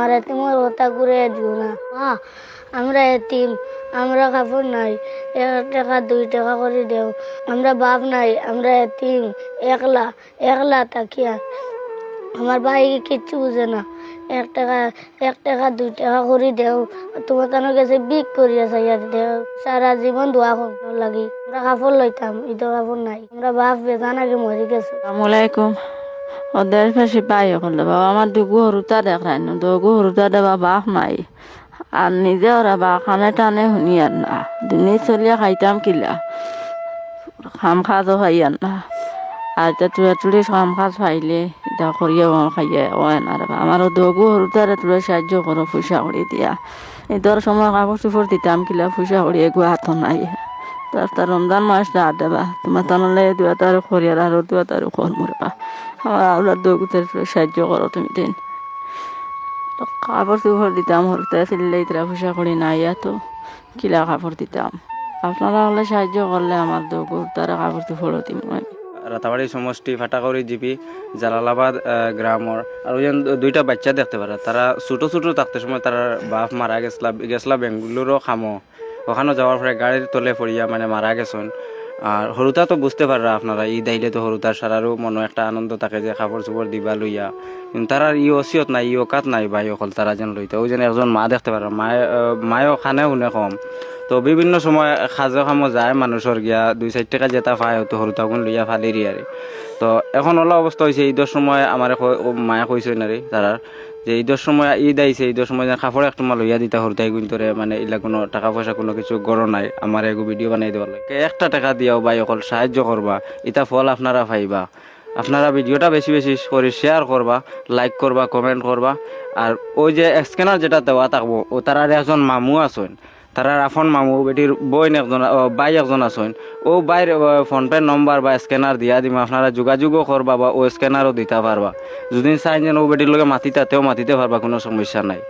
আমার এতিমের কথা ঘুরে দিও না। মা, আমরা এতিম, আমরা কাপড় নাই, এক টাকা, দুই টাকা করে দেও। আমরা বাপ নাই, আমরা এতিম, একলা একলা তাকিয়া আমার ভাই কিচ্ছু বুঝে না। এক টাকা এক টাকা, দুই টাকা করে দেও। তোমার কেন গেছে? বিক করিয়া চাইয়া দেও। সারা জীবন দোয়া লাগি। আমরা কাপড় লইতাম ঈদের কাপড় নাই। আমরা বাপ বেজান আগে মরে গেছে। আসসালামাইকুম ওদের পাশে পাই করলে বাবা, আমার দু গরুটা দেখাই না, দু গরুটা দেবা বাঘ নাই আর নিজে ওরা বা খানে টানে শুনি আর না। দিনে চলিয়া খাইতাম কিলা। খাম খাজও খাই আর না। আর এটা তুলে তুলে খাম খাজ পাইলে এটা করিয়া খাইয়া হয় না রে আমারও দু গরুটারে তুলে সাহায্য করো পয়সা করে দিয়া। ঈদের সময় কাপড় চোপড় দিতাম কিলা পয়সা করে এগো হাত নাই। তার রমজান মাস দা দেবা তোমার তানলে দুয়া তার করিয়ার আর দুয়া তার কর মরবা আমার আউলার দৌগুতের সাহায্য করো, তুমি দিন। কাপড় চোপড় দিতাম হরতে ফেললে ইতরা পয়সা করি নাই তো কিলা কাপড় দিতাম। আপনারা হলে সাহায্য করলে আমার দৌগু তারা কাপড় চোপড় দিম রাতাবাড়ি সমষ্টি ফাটাকড়ি জিপি, জালালাবাদ গ্রামর। আর ওই দুইটা বাচ্চা দেখতে পারে, তারা ছোটো ছোটো থাকতে সময় তার বাপ মারা গেছলা গেছলা বেঙ্গুলোরও খামো। ওখানে যাওয়ার পরে গাড়ির তলে পড়িয়া মানে মারা গেছেন। আর হরুতা তো বুঝতে পাররা আপনারা, ঈদ আইলে তো হরুতার সারারও মনে একটা আনন্দ থাকে যে কাপড় চোপড় দিবা লইয়া। কিন্তু তার ই অসিয়ত নাই ই কাত নাই ভাই অকল তারা যেন লইতে। ওই যেন একজন মা দেখতে পারে মায়ে মায়ও খানেও নে কম। তো বিভিন্ন সময় সাজো খামো যায় মানুষের গিয়া দুই চার টাকা যেটা পায়, হয়তো সৰু তাগুন লইয়া ফালিরি আরে তো এখন ওলা অবস্থা হয়েছে ঈদের সময় আমার মায়া কইছে না রে তারার যে ঈদের সময় ঈদ আইছে ঈদের সময় যেন কাপড় একটা লইয়া দিতা হরতাই গুণতরে মানে এলা কোনো টাকা পয়সা কোনো কিছু গড় নাই আমার এগো ভিডিও বানাই দেওয়ার লাগে। একটা টাকা দিয়াও বা অকল সাহায্য করবা ইটা ফল আপনারা পাইবা। আপনারা ভিডিওটা বেশি বেশি করে শেয়ার করবা লাইক করবা কমেন্ট করবা আর ওই যে স্ক্যানার যেটা দেওয়া থাকব, ও তারার একজন মামু আছেন। তারা আফন মামু, বেটির বইন একজন বাই একজন আছেন ও বাইর ফোনপে নম্বর বা স্ক্যানার দিয়া দিম, আপনারা যোগাযোগও করবা বা ও স্ক্যানারও দিতে পারবা যদি চাই যেন ও বেটির লগে মাতিতা তাতেও মাতিতে পারবা কোনো সমস্যা নাই।